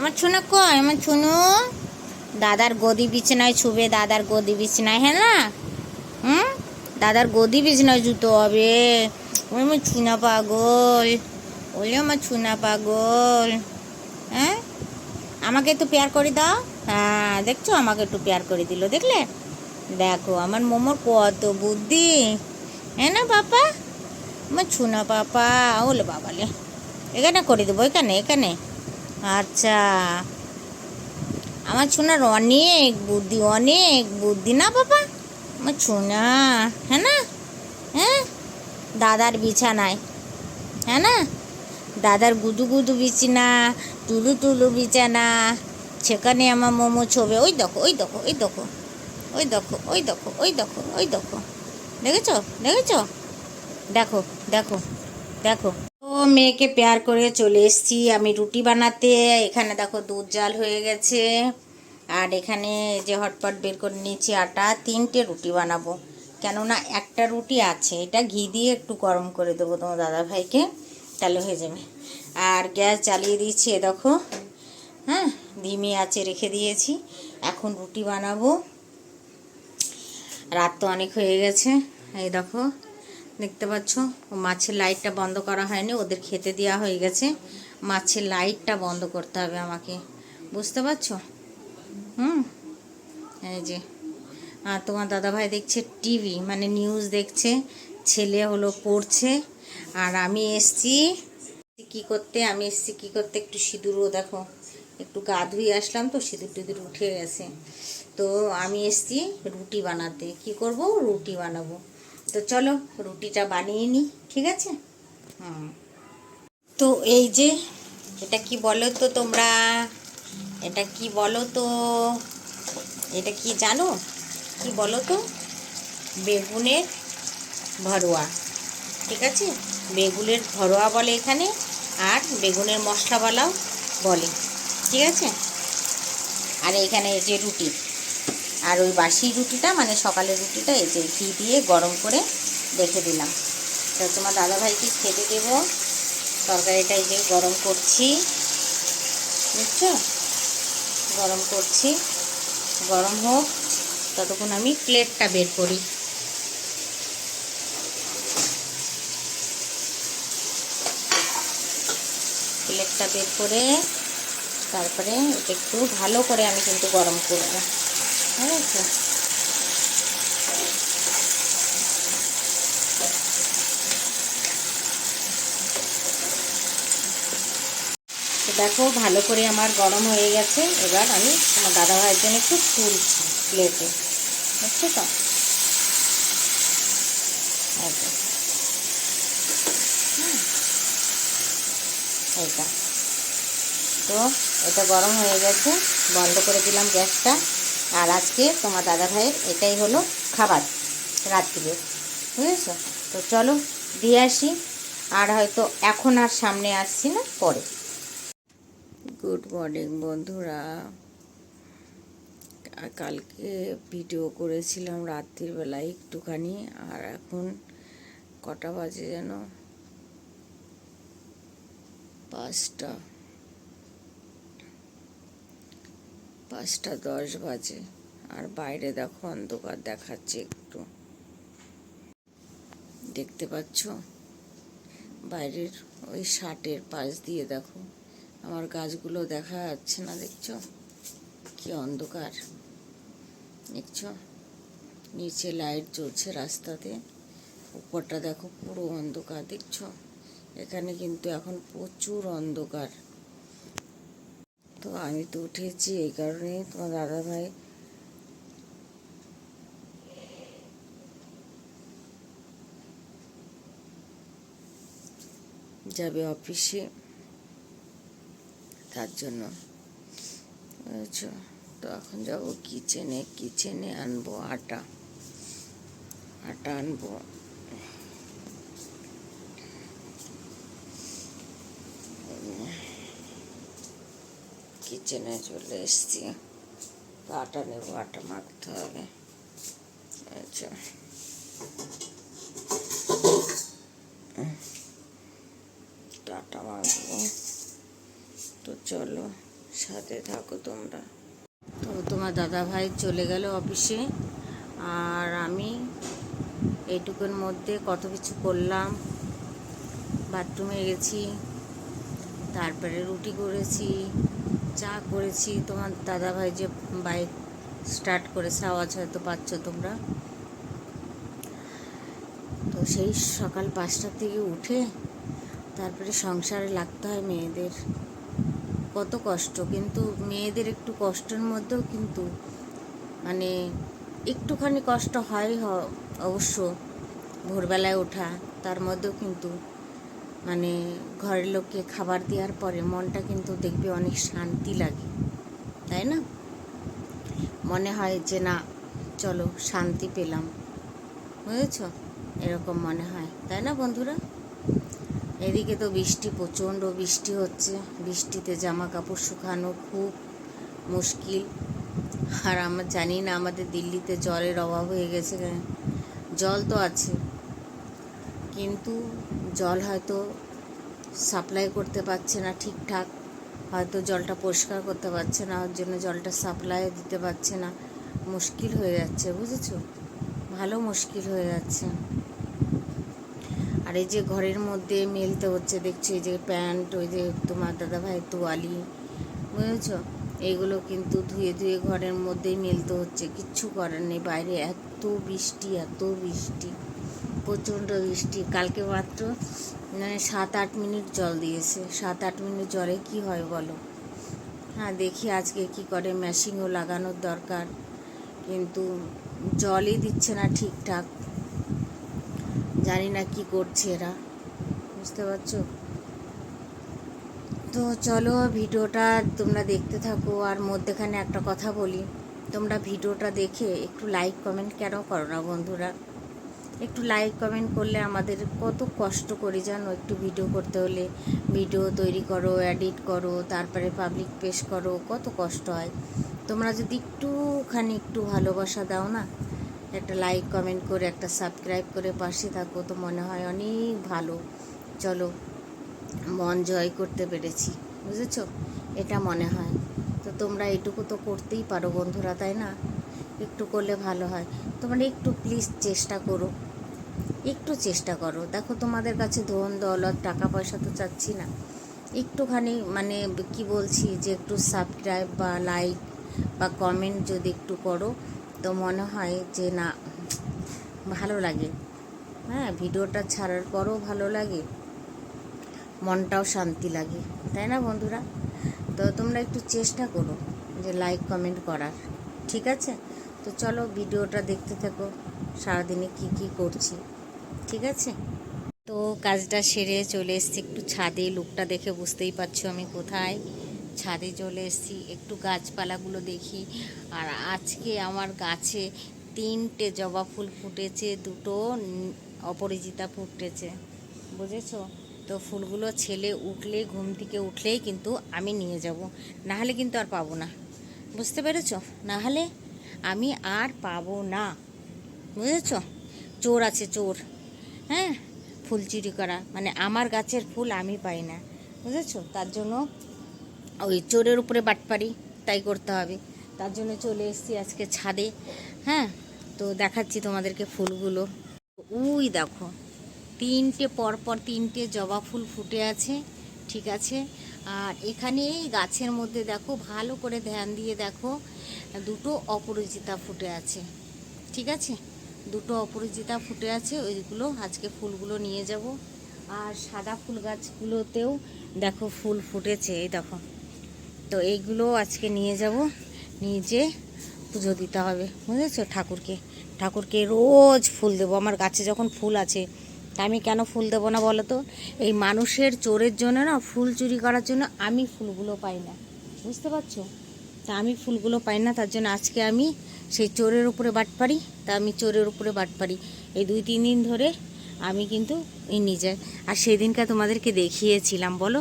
আমার ছুনা কয় আমার ছুনু দাদার গদি বিছানায় ছুবে দাদার গদি বিছানায় হ্যাঁ না? হুম? দাদার গদি বিছানায় জুতো হবে। ওই আমার ছুনা পাগল। ওই আমার ছুনা পাগল। হ্যাঁ? আমাকে একটু পেয়ার করে দাও। হ্যাঁ দেখছ? আমাকে একটু পেয়ার করে দিল, দেখলে? দেখো, আমার মোমোর কত বুদ্ধি। হ্যাঁ না, পাপা? আমার ছুনা পাপা, ওলে বাবালে। এখানে করে দেবো, এখানে এখানে। আচ্ছা। আমার ছোনার অনেক বুদ্ধি অনেক বুদ্ধি না বাবা? আমার ছোনা হ্যাঁ না? হ্যাঁ? দাদার বিছানায় হ্যাঁ না? দাদার গুদু গুদু বিছানা, টুলু টুলু বিছানা, সেখানে আমার মোমো ছবে। ওই দেখো ওই দেখো ওই দেখো ওই দেখো ওই দেখো ওই দেখো ওই দেখো। দেখেছ? দেখেছ? দেখো দেখো দেখো। মেয়েকে পেয়ার করে চলে এসেছি। আমি রুটি বানাতে। এখানে দেখো দুধ জাল হয়ে গেছে। আর এখানে যে হটপট বের করে নিয়েছি আটা। তিনটে রুটি বানাবো। কেননা একটা রুটি আছে। এটা ঘি দিয়ে একটু গরম করে দেবো তোমার দাদা ভাইকে তাহলে হয়ে যাবে। আর গ্যাস জ্বালিয়ে দিয়েছি, এ দেখো। হ্যাঁ ধিমি আছে, রেখে দিয়েছি। এখন রুটি বানাবো। রাত তো অনেক হয়ে গেছে। এই দেখো। দেখতে পাচ্ছ? মাছের লাইটটা বন্ধ করা হয়নি, ওদের খেতে দেওয়া হয়ে গেছে। মাছের লাইটটা বন্ধ করতে হবে আমাকে। বুঝতে পারছ? হুম? এই যে আর তোমার দাদাভাই দেখছে টিভি মানে নিউজ দেখছে, ছেলে হলো পড়ছে, আর আমি এসছি কি করতে, আমি এসছি কি করতে, একটু সিঁদুরও দেখো, একটু গা ধুয়ে আসলাম তো, সিঁদুর টিঁদুর উঠে গেছে। তো আমি এসছি রুটি বানাতে। কি করব? রুটি বানাবো। তো চলো রুটিটা বানিয়ে নিই ঠিক আছে? হুম। তো এই যে এটা কি বলো তো তোমরা? এটা কি বলো তো? এটা কি জানো? কি বলো তো? বেগুনের ভরোয়া ঠিক আছে? বেগুনের ভরোয়া বলে এখানে আর বেগুনের মশলাওয়ালাও বলে ঠিক আছে? আর এখানে যে রুটি। আর ওই বাসি রুটিটা মানে সকালের রুটিটা, এই যে ঘি দিয়ে গরম করে রেখে দিলাম। তো তোমার দাদাভাইকে খেতে দেবো। তরকারিটা এই যে গরম করছি। বুঝছ? গরম করছি। গরম হোক, ততক্ষণ আমি প্লেটটা বের করি। প্লেটটা বের করে, তারপরে এটা একটু ভালো করে আমি কিন্তু গরম করব। ঠিক আছে দেখো, ভালো করে আমার গরম হয়ে গেছে। এবার আমি আমার দাদা ভাইয়ের জন্য একটু তুলছি প্লেটে বুঝছ তো। এইটা। তো এটা গরম হয়ে গেছে। বন্ধ করে দিলাম গ্যাসটা। আর আজকে তোমার দাদা ভাইয়ের এটাই হলো খাবার রাত্রিরে, বুঝেছ? তো চলো দিয়ে আসি, আর হয়তো এখন আর সামনে আসছি না, পরে। গুড মর্নিং বন্ধুরা। কালকে ভিডিও করেছিলাম রাত্রির বেলায় একটুখানি, আর এখন কটা বাজে যেন? পাঁচটা। পাঁচটা দশ বাজে। আর বাইরে দেখো অন্ধকার দেখাচ্ছে একটু। দেখতে পাচ্ছ? বাইরের ওই শার্টের পাশ দিয়ে দেখো। আমার গাছগুলো দেখা যাচ্ছে না, দেখছ? কি অন্ধকার। দেখছ? নিচে লাইট জ্বলছে রাস্তাতে। উপরটা দেখো পুরো অন্ধকার, দেখছ? এখানে কিন্তু এখন প্রচুর অন্ধকার। তো আমি তো উঠেছি, এই কারণে তোমার দাদা ভাই যাবে অফিসে। তার জন্য। তো এখন যাব কিচেনে কিচেনে আনব আটা। আটা আনব। কিচেনে চলে এসছি। আটা নেব, আটা মাখতে হবে। আচ্ছা। আটা মাখবো। তো চলো, সাথে থাকো তোমরা। তো তোমার দাদা ভাই চলে গেল অফিসে। আর আমি এইটুকুর মধ্যে কত কিছু করলাম। বাথরুমে গেছি, তারপরে রুটি করেছি। চা করেছি, তোমার দাদা ভাই যে বাইক স্টার্ট করেছে, আওয়াজ হয়তো পাচ্ছ তোমরা। তো সেই সকাল পাঁচটার থেকে উঠে তারপরে সংসারে লাগতে হয় মেয়েদের। কত কষ্ট, কিন্তু মেয়েদের একটু কষ্টের মধ্যেও কিন্তু মানে একটুখানি কষ্ট হয় অবশ্য ভোরবেলায় ওঠা, তার মধ্যেও কিন্তু মানে ঘরের লোককে খাবার দেওয়ার পরে মনটা কিন্তু দেখবে অনেক শান্তি লাগে, তাই না? মনে হয় যে না, চলো শান্তি পেলাম। বুঝেছ? এরকম মনে হয়, তাই না বন্ধুরা? এদিকে তো বৃষ্টি, প্রচণ্ড বৃষ্টি হচ্ছে। বৃষ্টিতে জামা কাপড় শুকানো খুব মুশকিল। আর আমরা জানি না আমাদের দিল্লিতে জলের অভাব হয়ে গেছে। জল তো আছে। কিন্তু জল হয়তো সাপ্লাই করতে পারছে না ঠিকঠাক। হয়তো জলটা পরিষ্কার করতে পারছে না, ওর জন্য জলটা সাপ্লাই দিতে পারছে না। মুশকিল হয়ে যাচ্ছে, বুঝেছ? ভালো মুশকিল হয়ে যাচ্ছে। আর এই যে ঘরের মধ্যে মেলতে হচ্ছে, দেখছ এই যে প্যান্ট, ওই যে তোমার দাদা ভাই তোয়ালি, বুঝেছ? এইগুলো কিন্তু ধুয়ে ধুয়ে ঘরের মধ্যেই মেলতে হচ্ছে। কিচ্ছু করার নেই। বাইরে এত বৃষ্টি এত বৃষ্টি, প্রচণ্ড বৃষ্টি। কালকে মাত্র মানে সাত আট মিনিট জল দিয়েছে। সাত আট মিনিট জলে কি হয় বলো? হ্যাঁ দেখি আজকে কি করে। মেশিনও লাগানোর দরকার। কিন্তু জলই দিচ্ছে না ঠিকঠাক। জানি না কি করছে এরা। বুঝতে পারছ? তো চলো ভিডিওটা তোমরা দেখতে থাকো আর মধ্যেখানে একটা কথা বলি। তোমরা ভিডিওটা দেখে একটু লাইক কমেন্ট কেন করো না বন্ধুরা? একটু লাইক কমেন্ট করলে আমাদের কত কষ্ট করি জানো একটু ভিডিও করতে হলে। ভিডিও তৈরি করো এডিট করো, তারপরে পাবলিক পেশ করো, কত কষ্ট হয়। তোমরা যদি একটুখানি একটু ভালোবাসা দাও না, একটা লাইক কমেন্ট করে, একটা সাবস্ক্রাইব করে পাশে থাকো তো মনে হয় অনেক ভালো। চলো মন জয় করতে পেরেছি, বুঝেছ? এটা মনে হয়। তো তোমরা এটুকু তো করতেই পারো বন্ধুরা, তাই না? একটু করলে ভালো হয়। তোমরা একটু প্লিজ চেষ্টা করো। একটু চেষ্টা করো। দেখো, তোমাদের কাছে ধন, দৌলত টাকা পয়সা তো চাচ্ছি না। একটুখানি মানে কি বলছি যে একটু সাবস্ক্রাইব বা লাইক বা কমেন্ট যদি একটু করো, তো মনে হয় যে না, ভালো লাগে। হ্যাঁ ভিডিওটা ছাড়ার পরও ভালো লাগে। মনটাও শান্তি লাগে, তাই না বন্ধুরা? তো তোমরা একটু চেষ্টা করো যে লাইক কমেন্ট করার, ঠিক আছে? তো চলো ভিডিওটা দেখতে থাকো, সারাদিনে কি কি করছি, ঠিক আছে? তো কাজটা সেরে চলে এসেছি একটু ছাদে, লুকটা দেখে বুঝতেই পারছ আমি কোথায়। ছাদে চলে এসেছি, একটু গাছপালাগুলো দেখি। আর আজকে আমার গাছে তিনটে জবা ফুল ফুটেছে, দুটো অপরাজিতা ফুটেছে, বুঝেছ? তো ফুলগুলো ছেলে উঠলে, ঘুম থেকে উঠলেই কিন্তু আমি নিয়ে যাব। না হলে কিন্তু আর পাবো না। বুঝতে পেরেছ? না হলে আমি আর পাবো না। বুঝেছ? চোর আছে চোর। হ্যাঁ? ফুল চুরি করা। মানে আমার গাছের ফুল আমি পাই না। বুঝেছ? তার জন্য ওই চোরের উপরে বাটপারি তাই করতে হবে। তার জন্য চলে এসেছি আজকে ছাদে। হ্যাঁ? তো দেখাচ্ছি তোমাদেরকে ফুলগুলো। উই দেখো। তিনটে পরপর তিনটে জবা ফুল ফুটে আছে, ঠিক আছে? আর এখানে এই গাছের মধ্যে দেখো, ভালো করে ধ্যান দিয়ে দেখো, দুটো অপরাজিতা ফুটে আছে, ঠিক আছে? দুটো অপরাজিতা ফুটে আছে, ওইগুলো আজকে ফুলগুলো নিয়ে যাব। আর সাদা ফুল গাছগুলোতেও দেখো ফুল ফুটেছে, এই দেখো। তো এইগুলো আজকে নিয়ে যাব, নিয়ে পুজো দিতে হবে, বুঝেছ? ঠাকুরকে ঠাকুরকে রোজ ফুল দেবো। আমার গাছে যখন ফুল আছে তা আমি কেন ফুল দেবো না বলো তো? এই মানুষের চোরের জন্য না ফুল চুরি করার জন্য আমি ফুলগুলো পাই না। বুঝতে পারছ? তা আমি ফুলগুলো পাই না, তার জন্য আজকে আমি সেই চোরের উপরে বাট পারি, তা আমি চোরের উপরে বাট পারি। এই দুই, তিন দিন ধরে আমি কিন্তু এই যাই আর সেদিনকে তোমাদেরকে দেখিয়েছিলাম, বলো?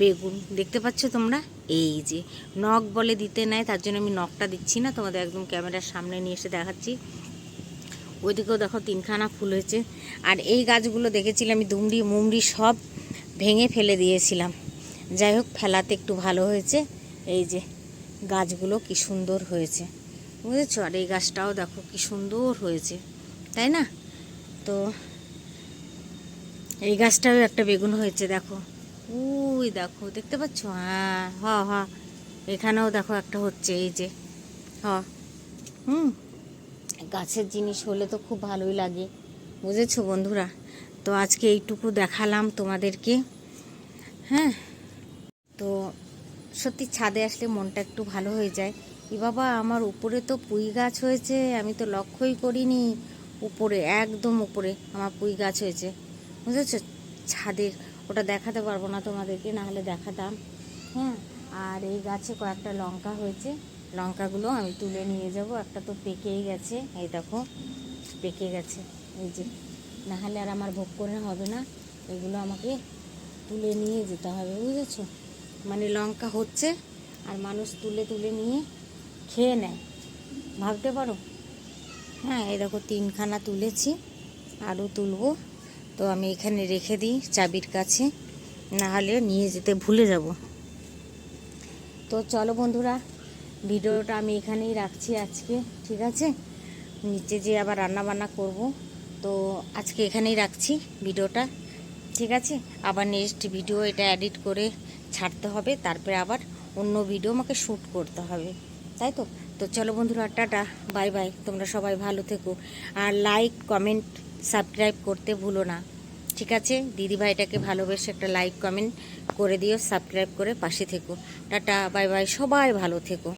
বেগুন, দেখতে পাচ্ছ তোমরা? এই যে, নখ বলে দিতে নেয় তার জন্য আমি নখটা দিচ্ছি না, তোমাদের একদম ক্যামেরার সামনে নিয়ে এসে দেখাচ্ছি। ওইদিকেও দেখো তিনখানা ফুল হয়েছে। আর এই গাছগুলো দেখেছিলাম আমি দুমড়ি মুমড়ি সব ভেঙে ফেলে দিয়েছিলাম। যাই হোক, ফেলাতে একটু ভালো হয়েছে। এই যে গাছগুলো কি সুন্দর হয়েছে। বুঝেছ? আর এই গাছটাও দেখো কি সুন্দর হয়েছে। তাই না? তো এই গাছটাও একটা বেগুন হয়েছে, দেখো। উই, দেখো, দেখতে পাচ্ছ? হ্যাঁ হ হ এখানেও দেখো একটা হচ্ছে, এই যে হ হুম। গাছের জিনিস হলে তো খুব ভালোই লাগে। বুঝেছ বন্ধুরা? তো আজকে এইটুকু দেখালাম তোমাদেরকে। হ্যাঁ? তো সত্যি ছাদে আসলে মনটা একটু ভালো হয়ে যায়। ই বাবা, আমার উপরে তো পুঁই গাছ হয়েছে, আমি তো লক্ষ্যই করিনি। উপরে, একদম উপরে আমার পুঁই গাছ হয়েছে। বুঝেছ? ছাদের, ওটা দেখাতে পারব না তোমাদেরকে, না হলে দেখাতাম। হ্যাঁ? আর এই গাছে কয়েকটা লঙ্কা হয়েছে। লঙ্কাগুলো আমি তুলে নিয়ে যাব। একটা তো পেকেই গেছে। এই দেখো, পেকে গেছে। এই যে, না হলে আর আমার ভোগ করে হবে না। এগুলো আমাকে তুলে নিয়ে যেতে হবে, বুঝেছ? মানে লঙ্কা হচ্ছে আর মানুষ তুলে তুলে নিয়ে খেয়ে নেয়। ভাবতে পারো? হ্যাঁ এই দেখো, তিনখানা তুলেছি। আরও তুলবো। তো আমি এখানে রেখে দিই চাবির কাছে। না হলে নিয়ে যেতে ভুলে যাব। তো চলো বন্ধুরা ভিডিওটা আমি এখানেই রাখছি আজকে, ঠিক আছে? নিচে যে আবার রান্না বান্না করব, তো আজকে এখানেই রাখছি ভিডিওটা, ঠিক আছে? আবার নেক্সট ভিডিও এটা এডিট করে ছাড়তে হবে, তারপরে আবার অন্য ভিডিও আমাকে শ্যুট করতে হবে, তাই তো? তো চলো বন্ধুরা, টাটা বাই বাই তোমরা সবাই ভালো থেকো। আর লাইক কমেন্ট সাবস্ক্রাইব করতে ভুলো না, ঠিক আছে? দিদি ভাইটাকে ভালোবেসে একটা লাইক কমেন্ট করে দিও সাবস্ক্রাইব করে পাশে থেকো। টাটা বাই বাই সবাই ভালো থেকো।